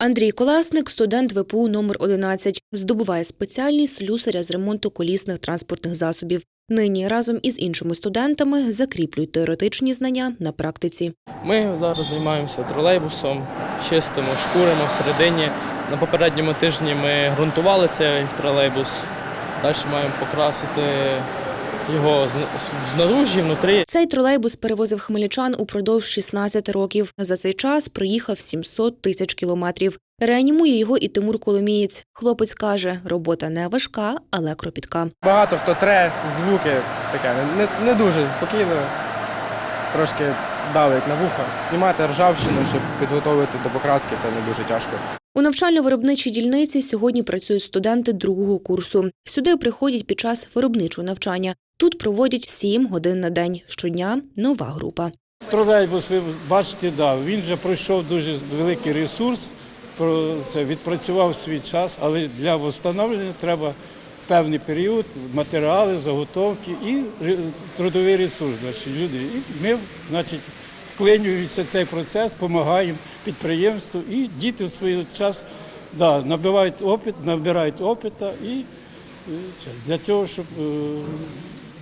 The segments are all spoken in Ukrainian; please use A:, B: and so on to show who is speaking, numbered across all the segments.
A: Андрій Колесник, студент ВПУ номер 11 здобуває спеціальність слюсаря з ремонту колісних транспортних засобів. Нині разом із іншими студентами закріплюють теоретичні знання на практиці.
B: Ми зараз займаємося тролейбусом, чистимо, шкуримо всередині. На попередньому тижні ми ґрунтували цей тролейбус. Далі маємо покрасити його з- знаружі, внутрі.
A: Цей тролейбус перевозив хмельничан упродовж 16 років. За цей час проїхав 700 тисяч кілометрів. Реанімує його і Тимур Коломієць. Хлопець каже, робота не важка, але кропітка.
C: Багато хто тре звуки, таке не, не дуже спокійно, трошки давить на вуха. Знімати ржавчину, щоб підготовити до покраски, це не дуже тяжко.
A: У навчально-виробничій дільниці сьогодні працюють студенти другого курсу. Сюди приходять під час виробничого навчання. Тут проводять 7 годин на день. Щодня нова група.
D: Тролейбус, ви бачите, да, він вже пройшов дуже великий ресурс, це відпрацював свій час, але для встановлення треба певний період, матеріали, заготовки і трудовий ресурс наші люди. І ми, значить, вклинюємося в цей процес, допомагаємо підприємству, і діти в свій час да, набивають опит, набирають опита і, це, для того, щоб е,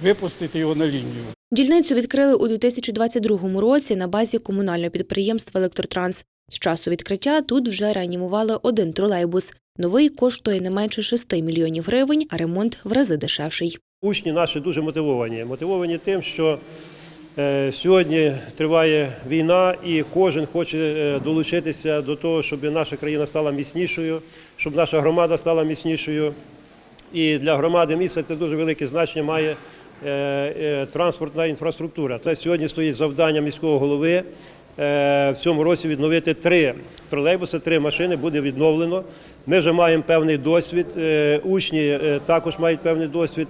D: випустити його на лінію.
A: Дільницю відкрили у 2022 році на базі комунального підприємства Електротранс. З часу відкриття тут вже реанімували один тролейбус. Новий коштує не менше 6 мільйонів гривень, а ремонт в рази дешевший.
E: Учні наші дуже мотивовані. Мотивовані тим, що е, сьогодні триває війна, і кожен хоче е, долучитися до того, щоб наша країна стала міцнішою, щоб наша громада стала міцнішою. І для громади міста це дуже велике значення має транспортна інфраструктура. Та сьогодні стоїть завдання міського голови е, в цьому році відновити три тролейбуси, три машини буде відновлено. Ми вже маємо певний досвід. е, Учні е, також мають певний досвід.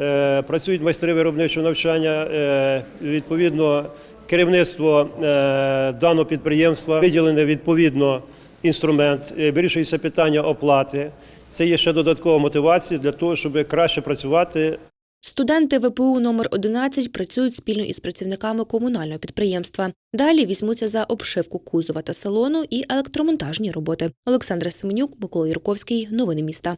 E: Е, Працюють майстри виробничого навчання. е, Відповідно, керівництво е, даного підприємства виділене відповідно інструмент. Е, Вирішується питання оплати. Це є ще додаткова мотивація для того, щоб краще працювати
A: Студенти ВПУ номер 11 працюють спільно із працівниками комунального підприємства. Далі візьмуться за обшивку кузова та салону і електромонтажні роботи. Олександра Семенюк, Микола Юрковський. Новини міста.